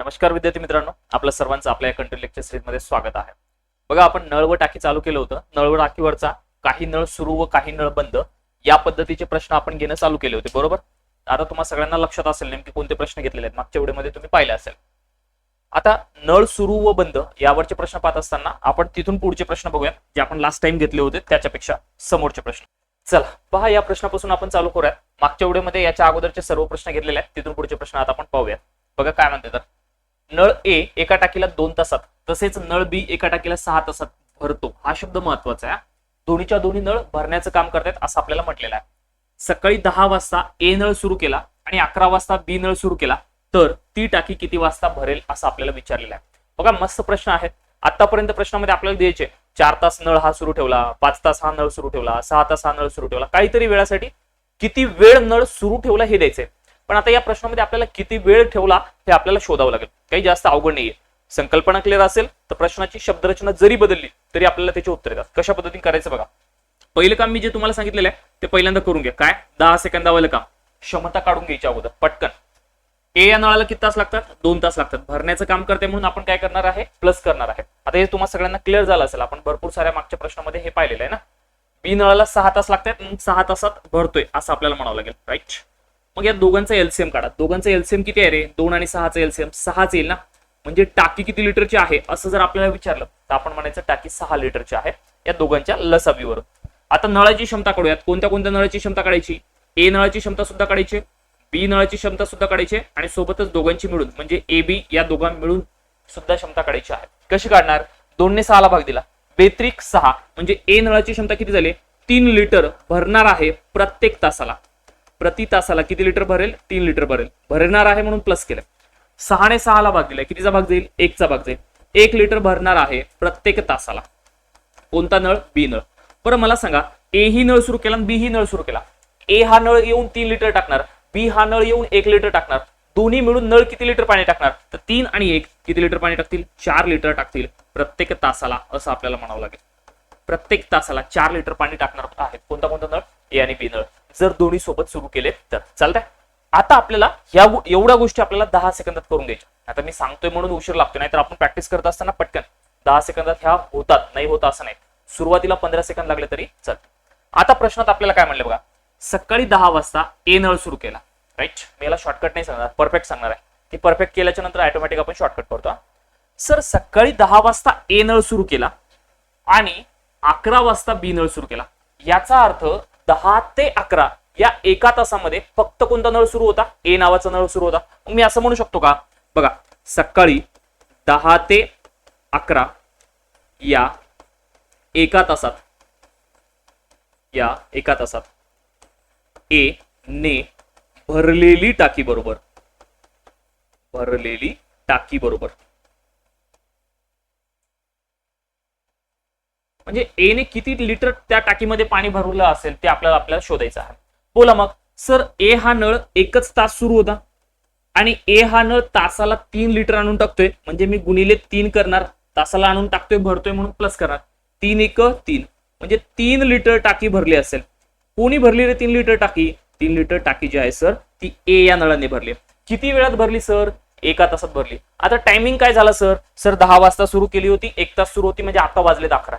नमस्कार विद्यार्थी मित्रांनो आपलं सर्वांचं आपल्या कंट्री लेक्चर सिरीजमध्ये स्वागत आहे. बघा आपण नळ व टाकी चालू केलं होतं. नळ व टाकीवरचा काही नळ सुरू व काही नळ बंद या पद्धतीचे प्रश्न आपण घेणं चालू केले होते बरोबर? आता तुम्हाला सगळ्यांना लक्षात असेल नेमके कोणते प्रश्न घेतलेले आहेत मागच्या व्हिडिओमध्ये तुम्ही पाहिले असेल. आता नळ सुरू व बंद यावरचे प्रश्न पाहत असताना आपण तिथून पुढचे प्रश्न बघूया जे आपण लास्ट टाइम घेतले होते त्याच्यापेक्षा समोरचे प्रश्न. चला पहा या प्रश्नापासून आपण चालू करूयात. मागच्या व्हिडिओमध्ये याच्या अगोदरचे सर्व प्रश्न घेतलेले आहेत तिथून पुढचे प्रश्न आता आपण पाहूया बघा काय म्हणते तर? नळ ए एका टाकीला दोन तासात तसेच नळ बी एका टाकीला सहा तासात भरतो. हा शब्द महत्त्वाचा आहे. दोन्हीच्या दोन्ही नळ भरण्याचं काम करतात असं आपल्याला म्हटलेलं आहे. सकाळी दहा वाजता ए नळ सुरू केला आणि अकरा वाजता बी नळ सुरू केला तर ती टाकी किती वाजता भरेल असं आपल्याला विचारलेलं आहे. बघा मस्त प्रश्न आहे आतापर्यंत प्रश्नामध्ये आपल्याला द्यायचे चार तास नळ हा सुरू ठेवला पाच तास हा नळ सुरू ठेवला सहा तास हा नळ सुरू ठेवला. काहीतरी वेळासाठी किती वेळ नळ सुरू ठेवला हे द्यायचंय. पण आता या प्रश्नामध्ये आपल्याला किती वेळ ठेवला हे आपल्याला शोधावं लागेल. काही जास्त अवघड नाहीये. संकल्पना क्लिअर असेल तर प्रश्नाची शब्दरचना जरी बदलली तरी आपल्याला त्याचे उत्तर येतात. कशा पद्धतीने करायचं बघा. पहिलं काम मी जे तुम्हाला सांगितलेलं आहे ते पहिल्यांदा करून घ्या. काय? दहा सेकंदावालं काम. क्षमता काढून घ्यायच्या अगोदर. पटकन. ए या नळाला किती तास लागतात? दोन तास लागतात. भरण्याचं काम करते म्हणून आपण काय करणार आहे? प्लस करणार आहे. आता हे तुम्हाला सगळ्यांना क्लिअर झालं असेल. आपण भरपूर साऱ्या मागच्या प्रश्नामध्ये हे पाहिलेलं आहे ना? बी नळाला सहा तास लागतात. सहा तासात भरतोय असं आपल्याला म्हणावं लागेल. राईट मग या दोघांचा एलसीएम काढा. दोघांचा एलसीएम किती आहे रे? दोन आणि सहाचा एलसीएम सहाच येईल ना? म्हणजे टाकी किती लिटरची आहे? असं जर आपल्याला विचारलं तर आपण म्हणायचं टाकी सहा लिटरची आहे. या दोघांच्या लसावीवरून आता नळाची क्षमता काढूयात. कोणत्या कोणत्या नळाची क्षमता काढायची? ए नळाची क्षमता सुद्धा काढायची बी नळाची क्षमता सुद्धा काढायची आणि सोबतच दोघांची मिळून म्हणजे ए बी या दोघां मिळून सुद्धा क्षमता काढायची आहे. कशी काढणार? दोनने सहाला भाग दिला. बेत्रिक सहा म्हणजे ए नळाची क्षमता किती झाली? तीन लिटर भरणार आहे प्रत्येक तासाला. प्रति तासाला किती लिटर भरेल? तीन लिटर भरेल. भरणार आहे म्हणून प्लस केलं. सहाने सहाला भाग दिलाय. कितीचा भाग जाईल? एकचा भाग जाईल. एक लिटर भरणार आहे प्रत्येक तासाला. कोणता नळ? बी नळ. बरं मला सांगा ए ही नळ सुरू केला बी ही नळ सुरू केला. ए हा नळ येऊन तीन लिटर टाकणार. बी हा नळ येऊन एक लिटर टाकणार. दोन्ही मिळून नळ किती लिटर पाणी टाकणार? तर तीन आणि एक किती लिटर पाणी टाकतील? चार लिटर टाकतील. प्रत्येक तासाला असं आपल्याला म्हणावं लागेल. प्रत्येक तासाला चार लिटर पाणी टाकणार आहेत. कोणता कोणता नळ? ए आणि बी नळ. जर दोन्ही सोबत सुरू केले तर. चालतंय? आता आपल्याला ह्या एवढ्या गोष्टी आपल्याला दहा सेकंदात करून द्यायच्या. आता मी सांगतोय म्हणून उशीर लागतोय नाहीतर आपण प्रॅक्टिस करत असताना पटकन. दहा सेकंदात ह्या होतात नाही होत असं नाही. सुरुवातीला पंधरा सेकंद लागले तरी चालतं. आता प्रश्नात आपल्याला काय म्हणलं बघा? सकाळी दहा वाजता ए नळ सुरू केला. राईट मी याला शॉर्टकट नाही सांगणार परफेक्ट सांगणार आहे. की परफेक्ट केल्याच्यानंतर ऑटोमॅटिक आपण शॉर्टकट करतो सर सकाळी दहा वाजता ए नळ सुरू केला आणि अकरा वाजता बी नळ सुरू केला. याचा अर्थ दहा ते अकरा या एका तासामध्ये फक्त कोणता नळ सुरू होता? ए नावाचा नळ सुरू होता. मग मी असं म्हणू शकतो का? बघा सकाळी दहा ते अकरा या एका तासात या एका तासात ए ने भरलेली टाकी बरोबर भरलेली टाकी बरोबर. म्हणजे ए ने किती लिटर त्या टाकीमध्ये पाणी भरवलं असेल ते आपल्याला आपल्याला शोधायचं आहे. बोला मग सर ए हा नळ एकच तास सुरू होता? आणि ए हा नळ तासाला तीन लिटर आणून टाकतोय म्हणजे मी गुणिले तीन करणार तासाला आणून टाकतोय भरतोय म्हणून प्लस करणार. तीन एक तीन. म्हणजे तीन लिटर टाकी भरली असेल. कोणी भरली रे तीन लिटर टाकी? तीन लिटर टाकी जी आहे सर ती ए या नळाने भरली. किती वेळात भरली सर? एका तासात भरली. आता टायमिंग काय झाला सर? सर दहा वाजता सुरू केली होती एक तास सुरू होती म्हणजे आता वाजलेत अकरा.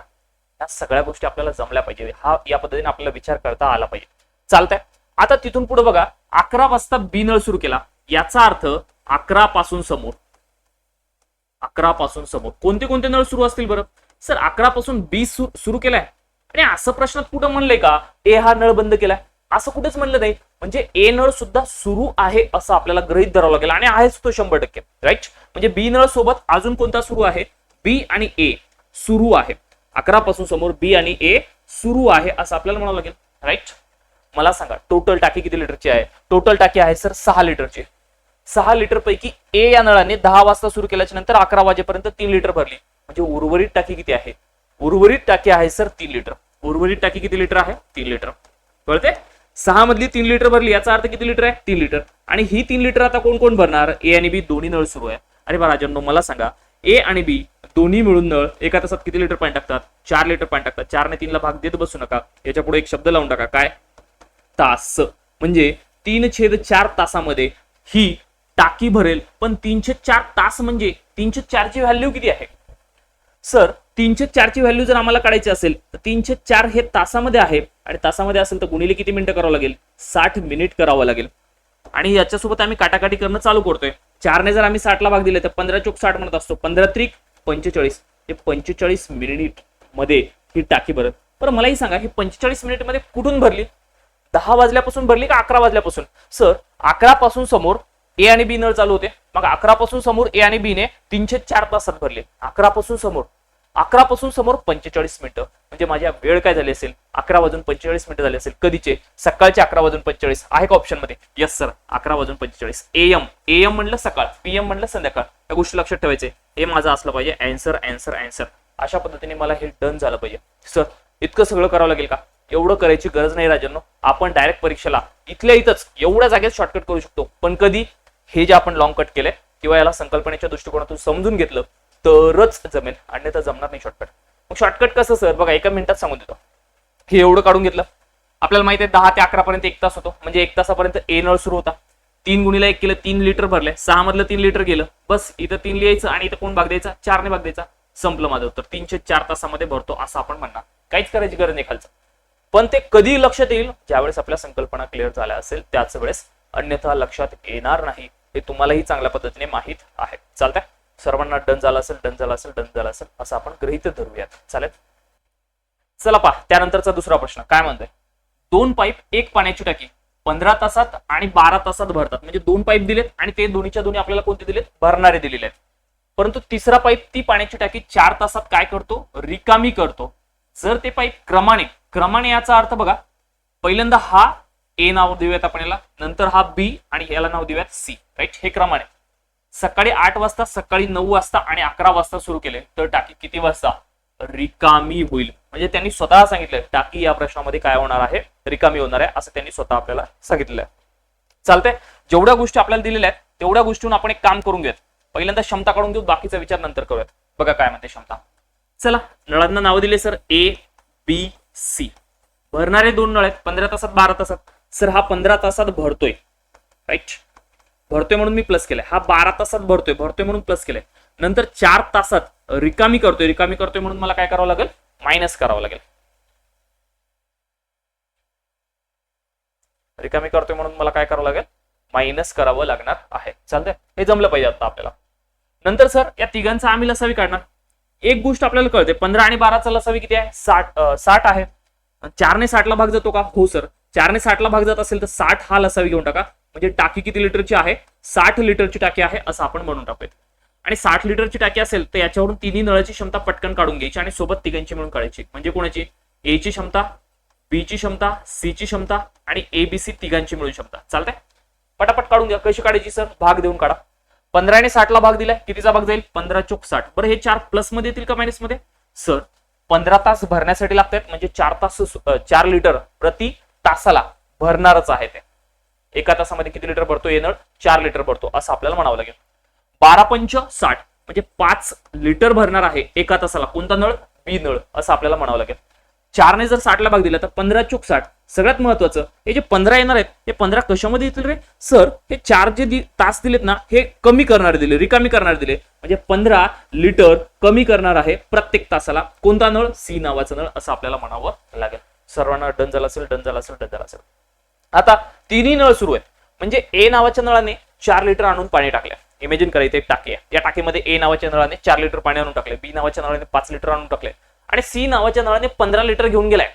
या सगळ्या गोष्टी आपल्याला जमल्या पाहिजे. हा या पद्धतीने आपल्याला विचार करता आला पाहिजे. चालतंय. आता तिथून पुढे बघा अकरा वाजता बी नळ सुरू केला. याचा अर्थ अकरा पासून समोर. अकरा पासून समोर. कोणते कोणते नळ सुरू असतील बरं? सर अकरा पासून बी सुरू केलाय. आणि असं प्रश्नात कुठं म्हणलंय का? ए हा नळ बंद केलाय. असं कुठेच म्हणलं नाही. म्हणजे ए नळ सुद्धा सुरू आहे असं आपल्याला गृहित धरावं लागेल. आणि आहेच तो शंभर टक्के. राईट म्हणजे बी नळ सोबत अजून कोणता सुरू आहे? बी आणि ए सुरू आहे. अकरा पासून समोर बी आणि ए सुरू आहे असं आपल्याला म्हणावं लागेल. राईट मला सांगा टोटल टाकी किती लिटरची आहे? टोटल टाकी आहे सर सहा लिटरची. सहा लिटर पैकी ए या नळाने दहा वाजता सुरू केल्याच्यानंतर अकरा वाजेपर्यंत तीन लिटर भरली. म्हणजे उर्वरित टाकी किती आहे? उर्वरित टाकी आहे सर तीन लिटर. उर्वरित टाकी किती लिटर आहे? तीन लिटर. कळते सहा मधली तीन लिटर भरली याचा अर्थ किती लिटर आहे? तीन लिटर. आणि ही तीन लिटर आता कोण कोण भरणार? ए आणि बी दोन्ही नळ सुरू आहे. अरे बा राजांनो मला सांगा ए आणि बी दोन्ही मिळून नळ एका तासात किती लिटर पाणी टाकतात? चार लिटर पाणी टाकतात. चार ने तीनला भाग देत बसू नका. याच्यापुढे एक शब्द लावून टाका. काय? तास. म्हणजे तीन छेद चार तासामध्ये ही टाकी भरेल. पण तीनशे चार तास म्हणजे तीनशे चारची व्हॅल्यू किती आहे? सर तीनशे चारची व्हॅल्यू जर आम्हाला काढायची असेल तर तीनशे चार हे तासामध्ये आहे. आणि तासामध्ये असेल तर गुणिले किती मिनिटं करावं लागेल? साठ मिनिट करावं लागेल. आणि याच्यासोबत आम्ही काटाकाटी करणं चालू करतोय. चारने जर आम्ही साठला भाग दिले तर पंधरा चोक साठ म्हणत असतो. पंधरा त्रिक पंचेचाळीस. हे पंचेचाळीस मिनिटमध्ये ही टाकी भरत. बरं मलाही सांगा ही पंचेचाळीस मिनिटमध्ये कुठून भरली? दहा वाजल्यापासून भरली का अकरा वाजल्यापासून? सर अकरा पासून समोर ए आणि बी नळ चालू होते. मग अकरा पासून समोर ए आणि बी ने तीनशे चार तासात भरले. अकरा पासून समोर अकरा पासून समोर पंचेचाळीस मिनिटं. म्हणजे माझ्या वेळ काय झाली असेल? अकरा वाजून पंचेचाळीस मिनिटं झाली असेल. कधीचे? सकाळचे अकरा वाजून पंचेचाळीस. आहे का ऑप्शनमध्ये? येस सर अकरा वाजून पंचेचाळीस. एम एम म्हणलं सकाळ. पीएम म्हणलं संध्याकाळ. या गोष्टी लक्षात ठेवायचे. हे माझं असलं पाहिजे. अँसर अँसर अँसर अशा पद्धतीने मला हे डन झालं पाहिजे. सर इतकं सगळं करावं लागेल का? एवढं करायची गरज नाही राजांनो. आपण डायरेक्ट परीक्षेला इथल्या इथंच एवढ्या जागेत शॉर्टकट करू शकतो. पण कधी? हे जे आपण लॉंग कट केलंय किंवा याला संकल्पनेच्या दृष्टिकोनातून समजून घेतलं तरच जमेल. अन्यथा जमणार नाही शॉर्टकट मग शॉर्टकट कसं सर बघा एका मिनिटात सांगून देतो. हे एवढं काढून घेतलं. आपल्याला माहिती आहे दहा ते अकरा पर्यंत एक तास होतो. म्हणजे एक तासापर्यंत ए नळ सुरू होता. तीन गुणीला एक केलं तीन लिटर भरले. सहा मधलं तीन लिटर गेलं. बस इथं तीन लिहायचं आणि इथं कोण भाग द्यायचा? चारने भाग द्यायचा. संपलं माझं उत्तर. तीनशे चार तासामध्ये भरतो असं आपण म्हणणार. काहीच करायची गरज नाही खालचं. पण ते कधी लक्षात येईल? ज्यावेळेस आपल्या संकल्पना क्लिअर झाल्या असेल त्याच वेळेस अन्यथा लक्षात येणार नाही. हे तुम्हालाही चांगल्या पद्धतीने माहीत आहे. चालतंय? सर्वांना डन झाला असेल डन झाला असेल डन झाला असेल असं आपण गृहित धरूयात. चालेल? चला पहा त्यानंतरचा दुसरा प्रश्न. काय म्हणतोय? दोन पाईप एक पाण्याची टाकी. पंधरा तासात आणि बारा तासात भरतात. म्हणजे दोन पाईप दिलेत आणि ते दोन्हीच्या दोन्ही आपल्याला कोणते दिलेत? भरणारे दिलेले आहेत. परंतु तिसरा पाईप ती पाण्याची टाकी चार तासात काय करतो? रिकामी करतो. जर ते पाईप क्रमाने क्रमाने याचा अर्थ बघा पहिल्यांदा हा ए नाव देऊयात आपण याला नंतर हा बी आणि याला नाव देऊयात सी. राईट हे क्रमाने. सकाळी आठ वाजता सकाळी नऊ वाजता आणि अकरा वाजता सुरू केले. तर टाकी किती वाजता? रिकामी होईल. म्हणजे त्यांनी स्वतः सांगितलंय टाकी या प्रश्नामध्ये काय होणार आहे? रिकामी होणार आहे असं त्यांनी स्वतः आपल्याला सांगितलं आहे चालतंय? जेवढ्या गोष्टी आपल्याला दिलेल्या आहेत तेवढ्या गोष्टीहून आपण एक काम करून घेऊयात. पहिल्यांदा क्षमता काढून घेऊ बाकीचा विचार नंतर करूयात. बघा काय म्हणते क्षमता. चला नळांना नाव दिले सर. ए बी सी भरणारे दोन नळ आहेत पंधरा तासात बारा तासात. सर हा पंधरा तासात भरतोय. राईट भरतोय म्हणून मी प्लस केलाय. हा बारा तासात भरतोय भरतोय म्हणून प्लस केलाय. नंतर चार तासात रिकामी करतोय रिकामी करतोय म्हणून मला काय करावं लागेल? मायनस करावं लागेल. रिकामी करतोय म्हणून मला काय करावं लागेल? मायनस करावं लागणार आहे. चालतंय? हे जमलं पाहिजे आता आपल्याला. नंतर सर या तिघांचा आम्ही लसावी काढणार. एक गोष्ट आपल्याला कळते पंधरा आणि बाराचा लसावी किती आहे? साठ साठ आहे. चारने साठला भाग जातो का? हो सर चारने साठला भाग जात असेल तर साठ हा लसावी घेऊन टाका. म्हणजे टाकी किती लिटरची आहे? साठ लिटरची टाकी आहे असं आपण म्हणून टाकूयात. आणि साठ लिटरची टाकी असेल तर याच्यावरून तिन्ही नळाची क्षमता पटकन काढून घ्यायची आणि सोबत तिघांची मिळून काढायची. म्हणजे कोणाची? ए ची क्षमता बी ची क्षमता सी ची क्षमता आणि ए बी सी तिघांची मिळून क्षमता. चालतंय? पटापट काढून घ्या. कशी काढायची सर? भाग देऊन काढा. पंधराने साठला भाग दिलाय. कितीचा भाग जाईल? पंधरा चोक साठ. बरं हे चार प्लसमध्ये येतील का मायनसमध्ये? सर पंधरा तास भरण्यासाठी लागतात म्हणजे चार तास चार लिटर प्रति तासाला भरणारच आहे ते. एका तासामध्ये किती लिटर भरतो हे नळ? चार लिटर भरतो असं आपल्याला म्हणावं लागेल. बारा पंच साठ म्हणजे पाच लिटर भरणार आहे एका तासाला. कोणता नळ? बी नळ असं आपल्याला म्हणावं लागेल. चारने जर साठला भाग दिला तर पंधरा चूक साठ. सगळ्यात महत्वाचं हे जे पंधरा येणार आहेत हे पंधरा कशामध्ये येतील रे? सर हे चार जे दि- तास दिलेत ना हे कमी करणारे दिले रिकामी करणारे दिले. म्हणजे पंधरा लिटर कमी करणार आहे प्रत्येक तासाला. कोणता नळ? सी नावाचा नळ असं आपल्याला म्हणावं लागेल. सर्वांना डन झाला असेल डन झाला असेल डन झाला असेल. आता तिन्ही नळ सुरू आहेत. म्हणजे ए नावाच्या नळाने चार लिटर आणून पाणी टाकले. इमेजिन करा इथे एक टाकी आहे. या टाकीमध्ये ए नावाच्या नळाने चार लिटर पाणी आणून टाकले बी नावाच्या नळाने पाच लिटर आणून टाकले आणि सी नावाच्या नळाने पंधरा लिटर घेऊन गेलाय.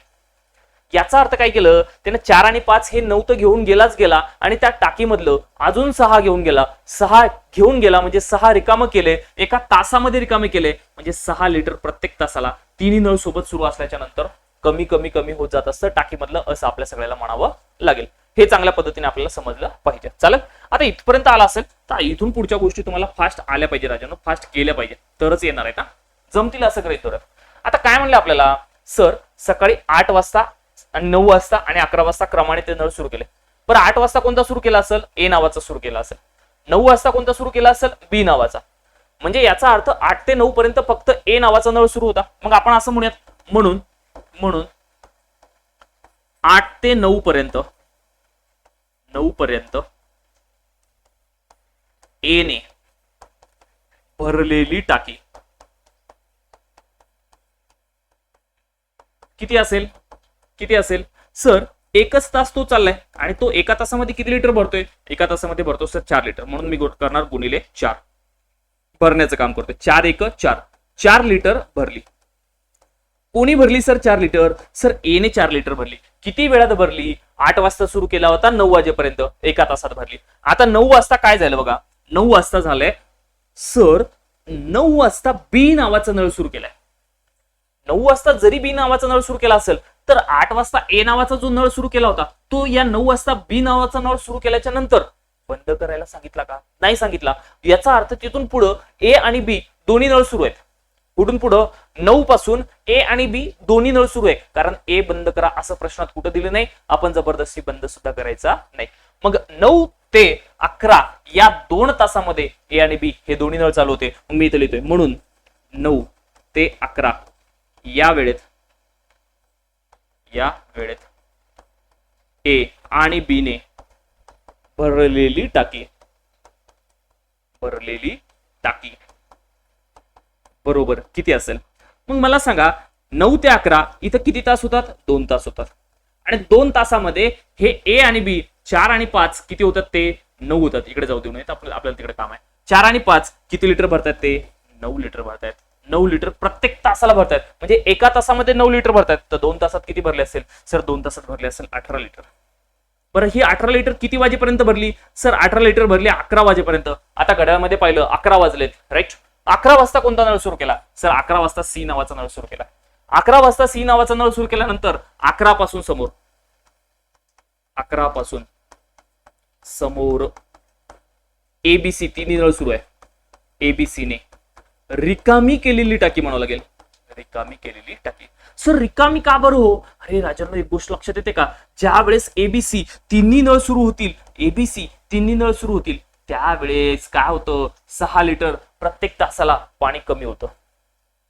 याचा अर्थ काय केलं? त्याने चार आणि पाच हे नऊ तर घेऊन गेलाच गेला आणि त्या टाकीमधलं अजून सहा घेऊन गेला. सहा घेऊन गेला म्हणजे सहा रिकामं केले. एका तासामध्ये रिकामे केले. म्हणजे सहा लिटर प्रत्येक तासाला तिन्ही नळ सोबत सुरू असल्याच्या नंतर कमी कमी कमी होत जात असतं. टाकीमधलं असं आपल्या सगळ्याला म्हणावं लागेल. हे चांगल्या पद्धतीने आपल्याला समजलं पाहिजे. चालेल? आता इथपर्यंत आला असेल तर इथून पुढच्या गोष्टी तुम्हाला फास्ट आल्या पाहिजे राजानो. फास्ट केल्या पाहिजे. तरच येणार आहे ना जमतील असं करेल धरत आता काय म्हणलं आपल्याला? सर सकाळी आठ वाजता आणि नऊ वाजता आणि अकरा वाजता क्रमाने ते नळ सुरू केले. बरं आठ वाजता कोणता सुरू केला असेल? ए नावाचा सुरू केला असेल. नऊ वाजता कोणता सुरू केला असेल? बी नावाचा. म्हणजे याचा अर्थ आठ ते नऊ पर्यंत फक्त ए नावाचा नळ सुरू होता. मग आपण असं म्हणूयात. म्हणून म्हणून आठ ते नऊ पर्यंत नऊ पर्यंत ए भरलेली टाकी. किती असेल? किती असेल? सर एकच तास तो चाललाय आणि तो एका तासामध्ये किती लिटर भरतोय? एका तासामध्ये भरतो सर चार लिटर. म्हणून मी करणार गुणिले चार. भरण्याचं काम करतोय. चार एक चार. चार लिटर भरली. कोणी भरली सर चार लिटर? सर एने चार लिटर भरली. किती वेळात भरली? आठ वाजता सुरू केला होता नऊ वाजेपर्यंत. एका तासात भरली. आता नऊ वाजता काय झालं बघा? नऊ वाजता झालंय. सर नऊ वाजता बी नावाचा नळ सुरू केलाय. नऊ वाजता जरी बी नावाचा नळ सुरू केला असेल तर आठ वाजता ए नावाचा जो नळ सुरू केला होता तो या नऊ वाजता बी नावाचा नळ सुरू केल्याच्यानंतर. बंद करायला सांगितला का? नाही सांगितला. याचा अर्थ तिथून पुढं ए आणि बी दोन्ही नळ सुरू आहेत. कुठून पुढं नऊ पासून ए आणि बी दोन्ही नळ सुरू आहे. कारण ए बंद करा असं प्रश्नात कुठं दिलं नाही आपण जबरदस्ती बंद सुद्धा करायचा नाही. मग नऊ ते अकरा या दोन तासामध्ये ए आणि बी हे दोन्ही नळ चालू होते. मी इथं लिहितोय. म्हणून नऊ ते अकरा या वेळेत या वेळेत ए आणि बी ने भरलेली टाकी भरलेली टाकी. बरोबर किती असेल? मग मला सांगा नऊ ते अकरा इथं किती तास होतात? दोन तास होतात. आणि दोन तासामध्ये हे ए आणि बी चार आणि पाच किती होतात ते? नऊ होतात. इकडे जाऊ देऊ नयेत आपल्याला आपल्याला तिकडे काम आहे. चार आणि पाच किती लिटर भरतात ते? नऊ लिटर भरतायत. नऊ लिटर प्रत्येक तासाला भरतायत. म्हणजे एका तासामध्ये नऊ लिटर भरतायत. तर दोन तासात किती भरले असेल? सर दोन तासात भरले असेल अठरा लिटर. बरं ही अठरा लिटर किती वाजेपर्यंत भरली? सर अठरा लिटर भरली अकरा वाजेपर्यंत. आता घड्याळमध्ये पाहिलं अकरा वाजलेत राईट अकरा वाजता कोणता नळ सुरू केला? सर अकरा वाजता सी नावाचा नळ सुरू केला. अकरा वाजता सी नावाचा नळ सुरू केल्यानंतर अकरा पासून समोर. अकरा पासून समोर. एबीसी तिन्ही नळ सुरू आहे. एबीसी ने. रिकामी केलेली टाकी म्हणावं लागेल. रिकामी केलेली टाकी. सर रिकामी का बरं हो? अरे राजांना एक गोष्ट लक्षात येते का? ज्या वेळेस एबीसी तिन्ही नळ सुरू होतील एबीसी तिन्ही नळ सुरू होतील त्यावेळेस काय होतं? सहा लिटर प्रत्येक तासाला पाणी कमी होतं.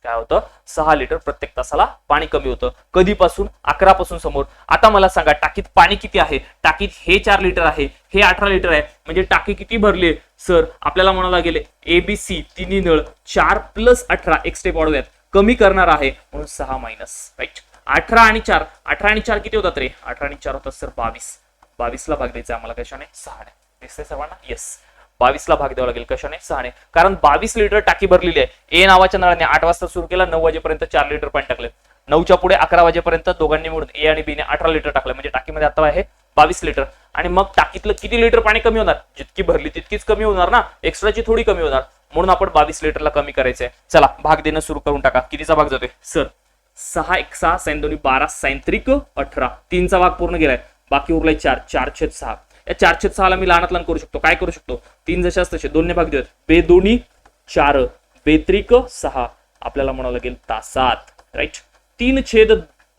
काय होतं? सहा लिटर प्रत्येक तासाला पाणी कमी होतं. कधीपासून? अकरा पासून समोर. आता मला सांगा टाकीत पाणी किती आहे? टाकीत हे चार लिटर आहे हे अठरा लिटर आहे. म्हणजे टाकी किती भरले? सर आपल्याला म्हणायला गेले एबीसी तिन्ही नळ चार प्लस अठरा एक स्टेप वाढवूयात. कमी करणार आहे म्हणून सहा मायनस राईट अठरा आणि चार अठरा आणि चार किती होतात रे? अठरा आणि चार होतात सर बावीस. बावीसला भाग द्यायचा आम्हाला कशाने? सहाने. दिसतंय सर्वांना? येस बावीसला भाग द्यावा लागेल कशाने? सहाने. कारण बावीस लिटर टाकी भरलेली आहे. ए नावाच्या नळाने आठ वाजता सुरू केला नऊ वाजेपर्यंत चार लिटर पाणी टाकले. नऊच्या पुढे अकरा वाजेपर्यंत दोघांनी मिळून ए आणि बीने अठरा लिटर टाकलं. म्हणजे टाकीमध्ये आता आहे बावीस लिटर. आणि मग टाकीतलं किती लिटर पाणी कमी होणार? जितकी भरली तितकीच कमी होणार ना? एक्स्ट्राची थोडी कमी होणार. म्हणून आपण बावीस लिटरला कमी करायचंय. चला भाग देणं सुरू करून टाका. कितीचा भाग जातोय? सर सहा एक सहा साईन दोन्ही बारा सायंत्रिक अठरा. तीनचा भाग पूर्ण गेलाय बाकी उरलाय चार. चार छेद सहा. या चार छेद सहाला मी लहानात लहान करू शकतो. काय करू शकतो? तीन जसे तसे दोन्ही भाग देऊयात. बे दोन्ही चार बेत्रिक सहा. आपल्याला म्हणावं लागेल तासात. राईट तीन छेद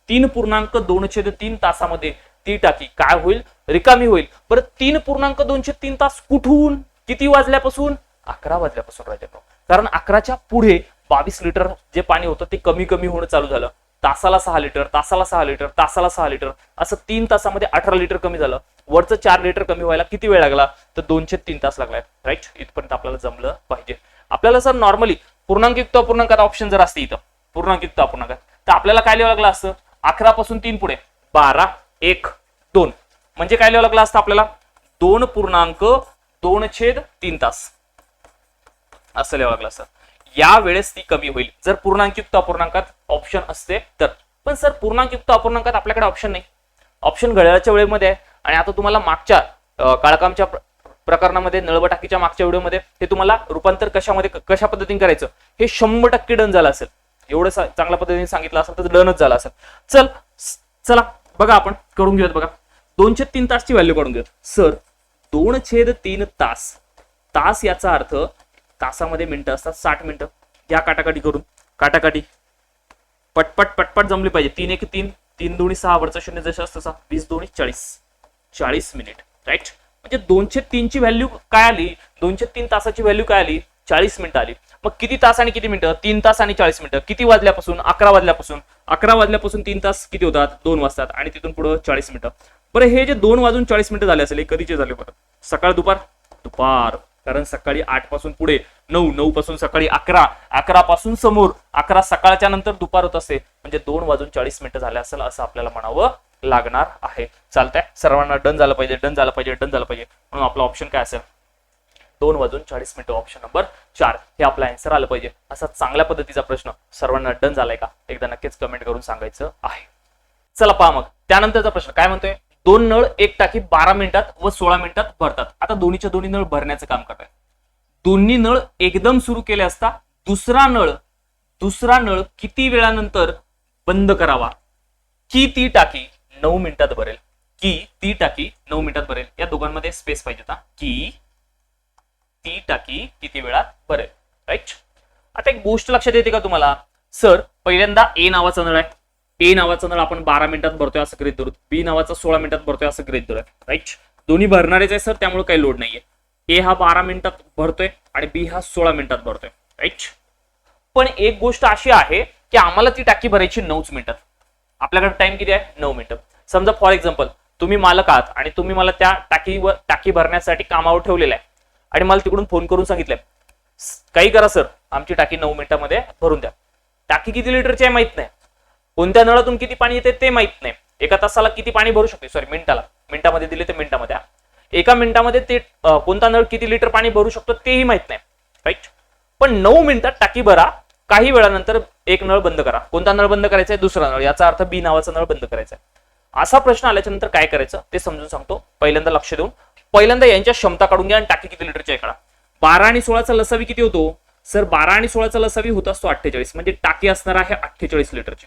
तीन पूर्णांक दोन छेद तीन तासामध्ये ती टाकी काय होईल? रिकामी होईल. परत तीन पूर्णांक दोनशे तीन तास कुठून? किती वाजल्यापासून? अकरा वाजल्यापासून राजानो कारण अकराच्या पुढे बावीस लिटर जे पाणी होतं ते कमी कमी होणं चालू झालं. तासाला सहा लिटर तासाला सहा लिटर तासाला सहा लिटर. असं तीन तासामध्ये अठरा लिटर कमी झालं. वरचं चार लिटर कमी व्हायला किती वेळ लागला? तर दोनशे तीन तास लागलाय. राईट इथपर्यंत आपल्याला जमलं पाहिजे. आपल्याला सर नॉर्मली पूर्णांकयुक्त अपूर्णांकात ऑप्शन जर असते इथं पूर्णांकयुक्त अपूर्णांकात तर आपल्याला काय लिहावं लागलं असतं? अकरा पासून तीन पुढे. बारा एक दोन. म्हणजे काय लिहावं लागलं असतं आपल्याला? दोन पूर्णांक दोन छेद तीन तास. असं लिहावं लागलं असतं. या वेळेस ती कमी होईल. जर पूर्णांकयुक्त अपूर्णांकात ऑप्शन असते तर. पण सर पूर्णांकयुक्त अपूर्णांकात आपल्याकडे ऑप्शन नाही. ऑप्शन घड्याळाच्या वेळेमध्ये आहे. आणि आता तुम्हाला मागच्या काळकामच्या प्रकरणामध्ये नळबटाकीच्या मागच्या व्हिडिओमध्ये हे तुम्हाला रूपांतर कशामध्ये कशा पद्धतीने करायचं हे शंभर टक्के डन झालं असेल. एवढं चांगल्या पद्धतीने सांगितलं असेल तर डनच झालं असेल. चल चला बघा आपण करून घेऊयात बघा. दोनशे तीन तासची व्हॅल्यू काढून घेऊयात. सर दोन छेद तीन तास. तास याचा अर्थ तासामध्ये मिनिटं असतात साठ मिनिटं. घ्या काटाकाटी करून काटाकाटी पटपट पटपट जमली पाहिजे. तीन एक तीन तीन दोन्ही सहा वरचा शून्य जसं असतं तसा वीस दोन्ही चाळीस. चाळीस मिनिट राईट म्हणजे दोनशे तीनची व्हॅल्यू काय आली? दोनशे तीन तासाची व्हॅल्यू काय आली? चाळीस मिनिटं आली. मग किती तास आणि किती मिनिटं? तीन तास आणि चाळीस मिनिटं. किती वाजल्यापासून? अकरा वाजल्यापासून. अकरा वाजल्यापासून तीन तास किती होतात? दोन वाजतात. आणि तिथून पुढे चाळीस मिनिटं. बरं हे जे दोन वाजून चाळीस मिनिटं झाले असेल हे कधीचे झाले बरं? सकाळ दुपार? दुपार. कारण सकाळी आठपासून पुढे नऊ नऊ पासून सकाळी अकरा. अकरा पासून समोर. अकरा सकाळच्या नंतर दुपार होत असते म्हणजे दोन वाजून चाळीस मिनिटं झाले असेल असं आपल्याला म्हणावं लागणार आहे. चालतंय. सर्वांना डन झालं पाहिजे डन झालं पाहिजे डन झालं पाहिजे. म्हणून आपला ऑप्शन काय असेल? दोन वाजून चाळीस मिनिटं ऑप्शन नंबर चार. हे आपलं आन्सर आलं पाहिजे. असा चांगल्या पद्धतीचा प्रश्न सर्वांना डन झालाय का? एकदा नक्कीच कमेंट करून सांगायचं आहे. चला पहा मग. त्यानंतरचा प्रश्न. काय म्हणतोय? दोन नळ एक टाकी बारा मिनिटात व सोळा मिनिटात भरतात. आता दोन्हीच्या दोन्ही नळ भरण्याचं काम करताय. दोन्ही नळ एकदम सुरू केले असता दुसरा नळ दुसरा नळ किती वेळानंतर बंद करावा? की ती टाकी? नऊ मिनिटात भरेल. की ती टाकी नऊ मिनिटात भरेल. या दोघांमध्ये स्पेस पाहिजे होता. की ती टाकी किती वेळात भरेल. राईट आता एक गोष्ट लक्षात येते का तुम्हाला? सर पहिल्यांदा ए नावाचा नळ आहे. ए नावाचा नळ आपण बारा मिनिटात भरतोय असं गृहित धरू. बी नावाचा सोळा मिनिटात भरतोय असं गृहित धरूया. राईट दोन्ही भरणारेच आहे सर त्यामुळे काही लोड नाहीये. ए हा बारा मिनिटात भरतोय आणि बी हा सोळा मिनिटात भरतोय. राईट पण एक गोष्ट अशी आहे की आम्हाला ती टाकी भरायची नऊच मिनिटात. आपल्याकडे टाइम किती आहे? नऊ मिनिटं समजा फॉर एक्झाम्पल तुम्ही मालक आहात आणि तुम्ही मला त्या टाकीवर टाकी भरण्यासाठी कामावर ठेवलेलं आहे. आणि मला तिकडून फोन करून सांगितलंय. काही करा सर आमची टाकी नऊ मिनिटामध्ये भरून द्या. टाकी किती लिटरची आहे माहीत नाही. कोणत्या नळातून किती पाणी येते ते माहीत नाही. एका तासाला किती पाणी भरू शकते? सॉरी मिनिटाला. मिनिटामध्ये दिले ते मिनिटामध्ये एका मिनिटामध्ये ते कोणता नळ किती लिटर पाणी भरू शकतो तेही माहीत नाही. राईट पण नऊ मिनिटात टाकी भरा. काही वेळानंतर एक नळ बंद करा. कोणता नळ बंद करायचा आहे? दुसरा नळ. याचा अर्थ बी नावाचा नळ बंद करायचा आहे. असा प्रश्न आल्याच्यानंतर काय करायचं? ते समजून सांगतो. पहिल्यांदा लक्ष देऊन. पहिल्यांदा यांच्या क्षमता काढून घ्या आणि टाकी किती लिटरची आहे काढा. बारा आणि सोळाचा लसावी किती होतो? सर बारा आणि सोळाचा लसावी होत असतो अठ्ठेचाळीस. म्हणजे टाकी असणार आहे अठ्ठेचाळीस लिटरची.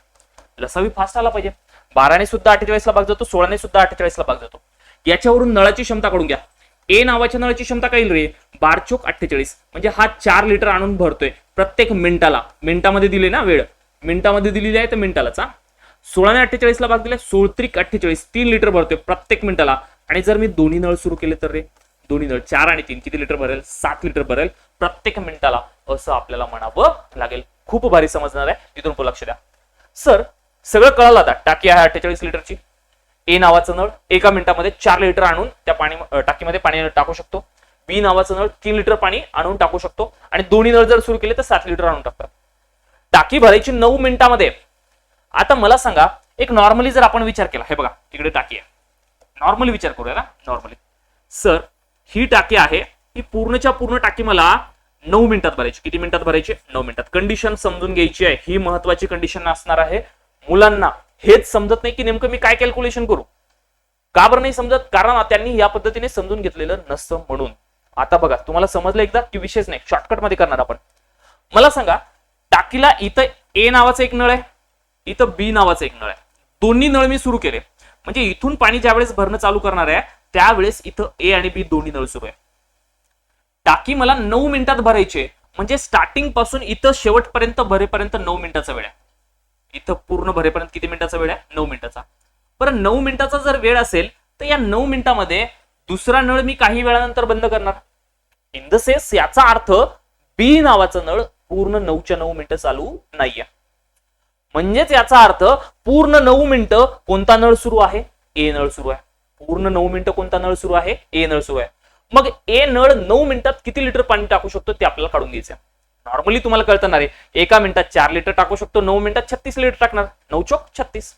लसावी फास्ट आला पाहिजे. बाराने सुद्धा अठ्ठेचाळीसला भाग जातो सोळाने सुद्धा अठ्ठेचाळीसला भाग जातो. याच्यावरून नळाची क्षमता काढून घ्या. ए नावाच्या नळाची क्षमता काय रे? बारचोक अठ्ठेचाळीस. म्हणजे हा चार लिटर आणून भरतोय. प्रत्येक मिनिटाला. मिनिटामध्ये दिले ना वेळ. मिनिटामध्ये दिलेली आहे तर मिनिटालाचा सोळाने अठ्ठेचाळीसला भाग दिलाय सोळत्रिक अठ्ठेचाळीस. तीन लिटर भरतोय प्रत्येक मिनिटाला. आणि जर मी दोन्ही नळ सुरू केले तर रे? दोन्ही नळ चार आणि तीन. किती लिटर भरेल? सात लिटर भरेल. प्रत्येक मिनिटाला असं आपल्याला म्हणावं लागेल. खूप भारी समजणार आहे. इथून लक्ष द्या. सर सगळं कळालं आता. टाकी आहे अठ्ठेचाळीस लिटरची. ए नावाचं नळ एका मिनिटामध्ये चार लिटर आणून त्या पाणी टाकीमध्ये पाणी टाकू शकतो. बी नावाचं नळ तीन लिटर पाणी आणून टाकू शकतो. आणि दोन्ही नळ जर सुरू केले तर सात लिटर आणून टाकतात. टाकी भरायची नऊ मिनिटामध्ये. आता मला सांगा एक नॉर्मली जर आपण विचार केला हे बघा तिकडे टाकी आहे. नॉर्मली विचार करूया ना नॉर्मली. सर ही टाकी आहे ही पूर्णच्या पूर्ण टाकी मला नऊ मिनिटात भरायची. किती मिनिटात भरायची? नऊ मिनिटात. कंडिशन समजून घ्यायची आहे. ही महत्वाची कंडिशन असणार आहे. मुलांना हेच समजत नाही की नेमकं मी काय कॅल्क्युलेशन करू? का बरं नाही समजत? कारण त्यांनी या पद्धतीने समजून घेतलेलं नसतं म्हणून. आता बघा तुम्हाला समजलं एकदा? की विशेष नाही शॉर्टकटमध्ये करणार आपण. मला सांगा टाकीला इथं ए नावाचा एक नळ आहे इथं बी नावाचा एक नळ आहे. दोन्ही नळ मी सुरू केले. म्हणजे इथून पाणी ज्यावेळेस भरणं चालू करणार आहे त्यावेळेस इथं ए आणि बी दोन्ही नळ सुरू आहे. टाकी मला नऊ मिनिटात भरायचे म्हणजे स्टार्टिंगपासून इथं शेवटपर्यंत भरेपर्यंत नऊ मिनिटाचा वेळ आहे. इथं पूर्ण भरेपर्यंत किती मिनिटाचा वेळ आहे? नऊ मिनिटाचा. बरं नऊ मिनिटाचा जर वेळ असेल तर या नऊ मिनिटामध्ये दुसरा नळ मी काही वेळानंतर बंद करणार. इन द सेन्स याचा अर्थ बी नावाचा नळ पूर्ण नऊच्या नऊ मिनिटं चालू नाहीये. म्हणजेच याचा अर्थ पूर्ण नऊ मिनिटं कोणता नळ सुरू आहे? ए नळ सुरू आहे. पूर्ण नऊ मिनिटं कोणता नळ सुरू आहे? ए नळ सुरू आहे. मग ए नळ नऊ मिनिटात किती लिटर पाणी टाकू शकतो? ते आपल्याला काढून घ्यायचं नॉर्मली तुम्हाला कळतं आहे एका मिनिटात चार लिटर टाकू शकतो नऊ मिनिटात छत्तीस लिटर टाकणार. नऊ चौक छत्तीस.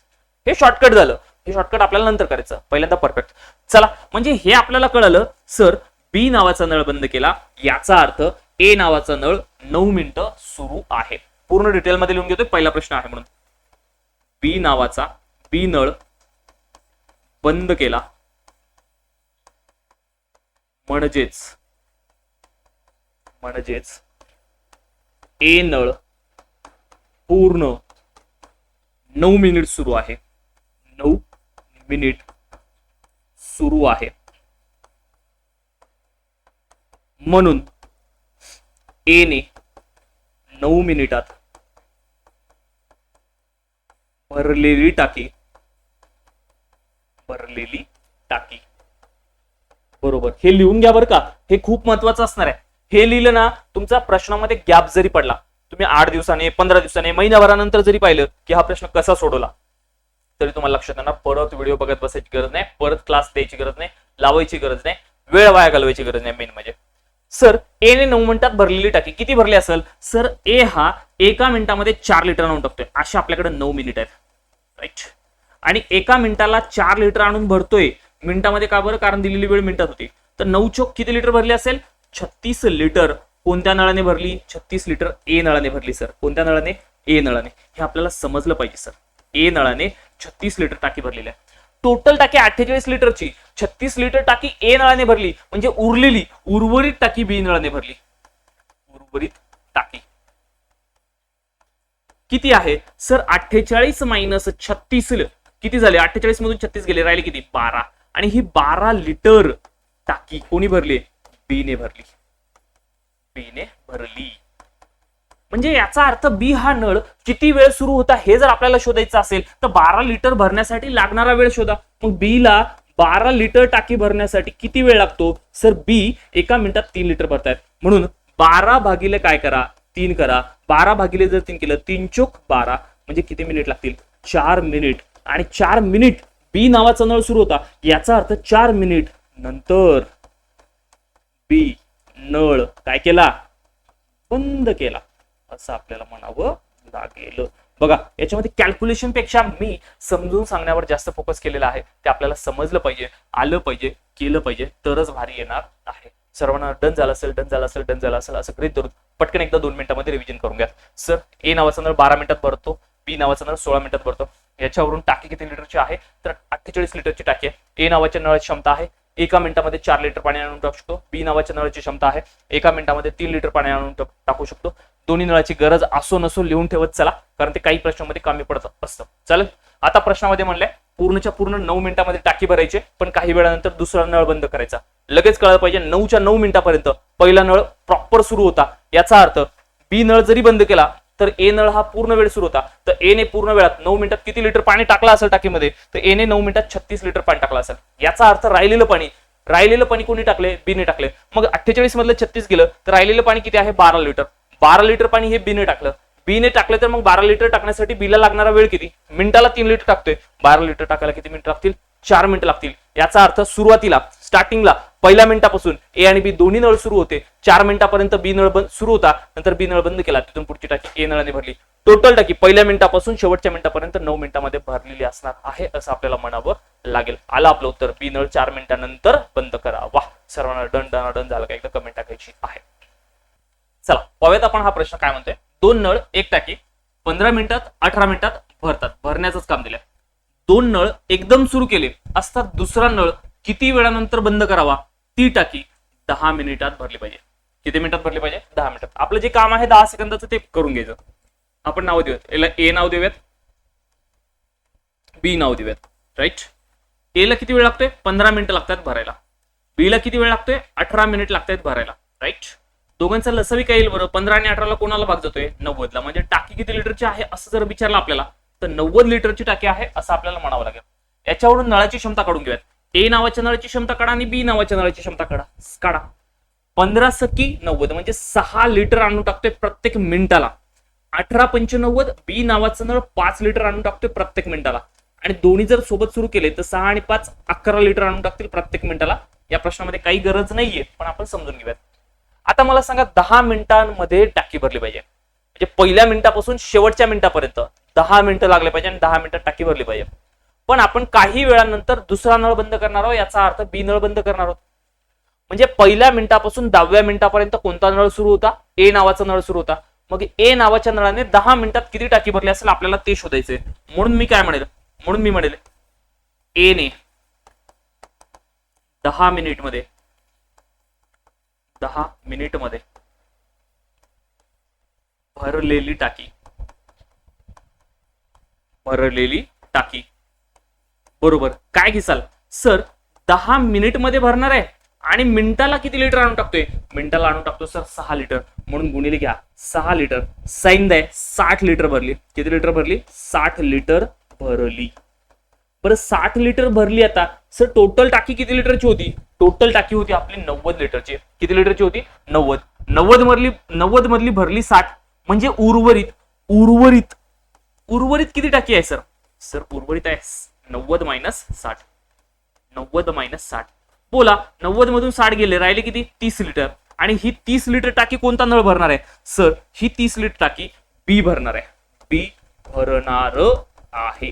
हे शॉर्टकट झालं. हे शॉर्टकट आपल्याला नंतर करायचं. पहिल्यांदा परफेक्ट चला म्हणजे हे आपल्याला कळलं सर बी नावाचा नळ बंद केला. याचा अर्थ ए नावाचा नळ नऊ मिनिटं सुरू आहे. पूर्ण डिटेलमध्ये लिहून घेतोय पहिला प्रश्न आहे म्हणून. बी नावाचा बी नळ बंद केला. म्हणजेच म्हणजेच ए नळ पूर्ण नऊ मिनिट सुरू आहे. नऊ मिनिट सुरू आहे. म्हणून ए ने नऊ मिनिटात भरलेली टाकी भरलेली टाकी. बरोबर. हे लिहून घ्या बरं का. हे खूप महत्वाचं असणार आहे. हे लिहिलं ना तुमचा प्रश्नामध्ये गॅप जरी पडला तुम्ही आठ दिवसाने पंधरा दिवसाने महिन्याभरानंतर जरी पाहिलं की हा प्रश्न कसा सोडवला तरी तुम्हाला लक्षात येणार परत व्हिडिओ बघत बसायची गरज नाही परत क्लास द्यायची गरज नाही लावायची गरज नाही वेळ वाया घालवायची गरज नाही मेन म्हणजे. सर ए ने नऊ मिनिटात भरलेली टाकी किती भरली असेल? सर ए हा एका मिनिटामध्ये चार लिटर आणून टाकतोय. अशा आपल्याकडे नऊ मिनिट आहेत. राईट आणि एका मिनिटाला चार लिटर आणून भरतोय मिनिटामध्ये का बरं? कारण दिलेली वेळ मिनिटात होती. तर नऊ चोक किती लिटर भरली असेल? छत्तीस लिटर कोणत्या नळाने भरली? छत्तीस लिटर ए नळाने भरली सर. कोणत्या नळाने? ए नळाने. हे आपल्याला समजलं पाहिजे सर. ए नळाने छत्तीस लिटर टाकी भरलेली आहे. टोटल टाकी अठ्ठेचाळीस लिटरची. छत्तीस लिटर टाकी ए नळाने भरली. म्हणजे उरलेली उर्वरित टाकी बी नळाने भरली. उर्वरित टाकी. किती आहे? सर अठ्ठेचाळीस मायनस छत्तीस किती झाले? अठ्ठेचाळीस मधून छत्तीस गेले राहिले किती? बारा. आणि ही बारा लिटर टाकी कोणी भरली? बीने भरली. बीने भरली. म्हणजे याचा अर्थ बी हा नळ किती वेळ सुरू होता हे जर आपल्याला शोधायचं असेल तर बारा लिटर भरण्यासाठी लागणारा वेळ शोधा. मग बी ला बारा लिटर टाकी भरण्यासाठी किती वेळ लागतो? सर बी एका मिनिटात तीन लिटर भरतायत. म्हणून बारा भागिले काय करा? तीन करा. बारा भागिले जर तीन केलं तीन चोक बारा. म्हणजे किती मिनिट लागतील? चार मिनिट. आणि चार मिनिट बी नावाचा नळ सुरू होता. याचा अर्थ चार मिनिट नंतर. बी नळ काय केला? बंद केला. असं आपल्याला म्हणावं लागेल. बघा याच्यामध्ये कॅल्क्युलेशनपेक्षा मी समजून सांगण्यावर जास्त फोकस केलेला आहे. ते आपल्याला समजलं पाहिजे आलं पाहिजे केलं पाहिजे तरच भारी येणार आहे. सर्वांना डन झालं असेल डन झालं असेल डन झालं असेल असं गृहित धरून पटकन एकदा दोन मिनिटांमध्ये रिव्हिजन करून घ्या. सर ए नावाचा नळ बारा मिनिटात भरतो बी नावाचा नळ सोळा मिनिटात भरतो. याच्यावरून टाकी किती लिटरची आहे? तर अठ्ठेचाळीस लिटरची टाकी आहे. ए नावाच्या नळाची क्षमता आहे एका मिनिटामध्ये चार लिटर पाणी आणून टाकू शकतो. बी नावाच्या नळाची क्षमता आहे. एका मिनिटामध्ये तीन लिटर पाणी आणून टाकू शकतो. दोन्ही नळाची गरज असो नसो लिहून ठेवत चला कारण ते काही प्रश्नामध्ये कमी पडत असतं. चालेल? आता प्रश्नामध्ये म्हणलंय पूर्णच्या पूर्ण नऊ मिनिटामध्ये टाकी भरायचे पण काही वेळानंतर दुसरा नळ बंद करायचा. लगेच कळलं पाहिजे नऊच्या नऊ मिनिटापर्यंत पहिला नळ प्रॉपर सुरू होता. याचा अर्थ बी नळ जरी बंद केला तर ए नळ हा पूर्ण वेळ सुरू होता. तर ए ने पूर्ण वेळात नऊ मिनिटात किती लिटर पाणी टाकला असेल टाकीमध्ये? तर ए ने नऊ मिनिटात छत्तीस लिटर पाणी टाकलं असेल. याचा अर्थ राहिलेलं पाणी राहिलेलं पाणी कोणी टाकले? बीने टाकले. मग अठ्ठेचाळीस मधलं छत्तीस गेलं तर राहिलेलं पाणी किती आहे? बारा लिटर. बारा लिटर पाणी हे बीने टाकलं. बीने टाकलं तर मग बारा लिटर टाकण्यासाठी बीला लागणारा वेळ किती? मिनिटाला तीन लिटर टाकतोय. बारा लिटर टाकायला किती मिनिट लागतील? चार मिनिटं लागतील. याचा अर्थ सुरुवातीला स्टार्टिंगला पहिल्या मिनिटापासून ए आणि बी दोन्ही नळ सुरू होते. चार मिनिटापर्यंत बी नळ बंद सुरू होता. नंतर बी नळ बंद केला. तिथून पुढची टाकी ए नळाने भरली. टोटल टाकी पहिल्या मिनिटापासून शेवटच्या मिनिटापर्यंत नऊ मिनिटामध्ये भरलेली असणार आहे असं आपल्याला म्हणावं लागेल. आलं आपलं उत्तर. बी नळ चार मिनिटानंतर बंद करा वा सर्वांना डन डन डन झालं का एकदा कमेंट टाकायची आहे. चला पाहूयात आपण हा प्रश्न काय म्हणतोय. दोन नळ एक टाकी. पंधरा मिनिटात अठरा मिनिटात भरतात. भरण्याचंच काम दिलंय. दोन नळ एकदम सुरू केले. असतात दुसरा नळ किती वेळानंतर बंद करावा? ती टाकी दहा मिनिटात भरली पाहिजे. किती मिनिटात भरली पाहिजे? दहा मिनिटात. आपलं जे काम आहे दहा सेकंदाचं ते करून घ्यायचं. आपण नाव देऊयात. याला ए नाव देऊयात. बी नाव देऊयात. राईट ए ला किती वेळ लागतोय? पंधरा मिनिटं लागतात भरायला. बी ला किती वेळ लागतोय? अठरा मिनिट लागतायत भरायला. राईट दोघांचा लसवी काय येईल बरं? पंधरा आणि अठराला कोणाला भाग जातोय? नव्वदला. म्हणजे टाकी किती लिटरची आहे असं जर विचारलं आपल्याला तर नव्वद लिटरची टाकी आहे असं आपल्याला म्हणावं लागेल. याच्यावरून नळाची क्षमता काढून घेऊयात. ए नावाच्या नळाची क्षमता काढा आणि बी नावाच्या नळाची क्षमता काढा. काढा. पंधरा सकी नव्वद म्हणजे सहा लिटर आणून टाकतोय प्रत्येक मिनिटाला. अठरा पंचनव्वद बी नावाचं नळ पाच लिटर आणून टाकतोय प्रत्येक मिनिटाला. आणि दोन्ही जर सोबत सुरू केले तर सहा आणि पाच अकरा लिटर आणून टाकतील प्रत्येक मिनिटाला. या प्रश्नामध्ये काही गरज नाहीये पण आपण समजून घेऊयात. आता मला सांगा दहा मिनिटांमध्ये टाकी भरली पाहिजे. म्हणजे पहिल्या मिनिटापासून शेवटच्या मिनिटापर्यंत दहा मिनिटं लागले पाहिजे आणि दहा मिनिटात टाकी भरली पाहिजे. पण आपण काही वेळानंतर दुसरा नळ बंद करणार आहोत याचा अर्थ बी नळ बंद करणार आहोत. म्हणजे पहिल्या मिनिटापासून दहाव्या मिनिटापर्यंत कोणता नळ सुरू होता? ए नावाचा नळ सुरू होता. मग ए नावाच्या नळाने दहा मिनिटात किती टाकी भरली असेल आपल्याला ते शोधायचे म्हणून मी काय म्हणेल? म्हणून मी म्हणेल ए ने दहा मिनिटमध्ये दहा मिनिटमध्ये भरलेली टाकी भरलेली टाकी. बरोबर. काय घेसाल सर दहा मिनिटमध्ये भरणार आहे आणि मिनिटाला किती लिटर आणून टाकतोय? मिनिटाला आणून टाकतो सर सहा लिटर. म्हणून गुणिले घ्या. सहा लिटर. साईन द्या साठ लिटर भरली. किती लिटर भरली? साठ लिटर भरली. बरं साठ लिटर भरली आता. सर टोटल टाकी किती लिटरची होती? टोटल टाकी होती आपली नव्वद लिटरची. किती लिटरची होती? नव्वद. नव्वद मधली नव्वद मधली भरली साठ. म्हणजे उर्वरित उर्वरित. उर्वरित किती टाकी आहे सर? सर उर्वरित आहे. नव्वद मायनस साठ. नव्वद मायनस साठ. बोला नव्वद मधून साठ गेले राहिले किती? तीस लिटर आणि ही तीस लिटर टाकी कोणता नळ भरणार आहे? सर ही तीस लिटर टाकी बी भरणार आहे. बी भरणार आहे.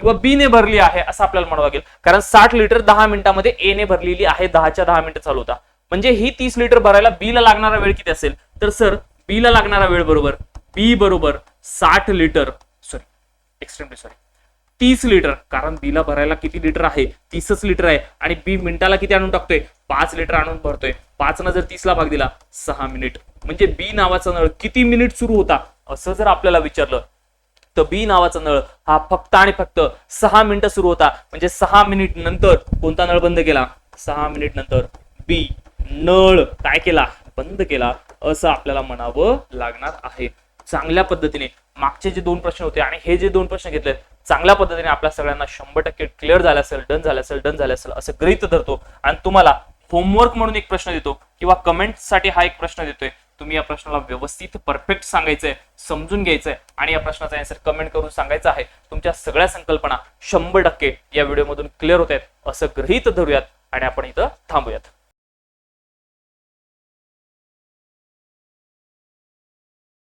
किंवा बी ने भरली आहे असं आपल्याला म्हणावं लागेल. कारण साठ लिटर दहा मिनिटांमध्ये ए ने भरलेली आहे दहाच्या दहा मिनिटं चालू होता. म्हणजे ही तीस लिटर भरायला बी ला लागणारा वेळ किती असेल? तर सर बी ला लागणारा वेळ बरोबर बी बरोबर साठ लिटर एक्स्ट्रीमली सॉरी तीस लिटर कारण बीला भरायला किती लिटर आहे? तीसच लिटर आहे. आणि बी मिनिटाला किती आणून टाकतोय? पाच लिटर आणून भरतोय. पाच न जर तीसला भाग दिला सहा मिनिट म्हणजे बी नावाचा नळ किती मिनिट सुरू होता? असं जर आपल्याला विचारलं तर बी नावाचा नळ हा फक्त आणि फक्त सहा मिनिटं सुरू होता. म्हणजे सहा मिनिट नंतर कोणता नळ बंद केला? सहा मिनिट नंतर बी नळ काय केला? बंद केला असं आपल्याला म्हणावं लागणार आहे. चांगल्या पद्धतीने मागचे जे दोन प्रश्न होते आणि हे जे दोन प्रश्न घेतले चांगल्या पद्धतीने आपल्या सगळ्यांना शंभर टक्के क्लिअर झाले असेल डन झाले असेल डन झाले असेल असं गृहित धरतो. आणि तुम्हाला होमवर्क म्हणून एक प्रश्न देतो किंवा कमेंटसाठी हा एक प्रश्न देतोय. तुम्ही या प्रश्नाला व्यवस्थित परफेक्ट सांगायचंय समजून घ्यायचंय आणि या प्रश्नाचा आन्सर कमेंट करून सांगायचं आहे. तुमच्या सगळ्या संकल्पना शंभर टक्के या व्हिडिओमधून क्लिअर होत आहेत असं गृहित धरूयात आणि आपण इथं थांबूयात.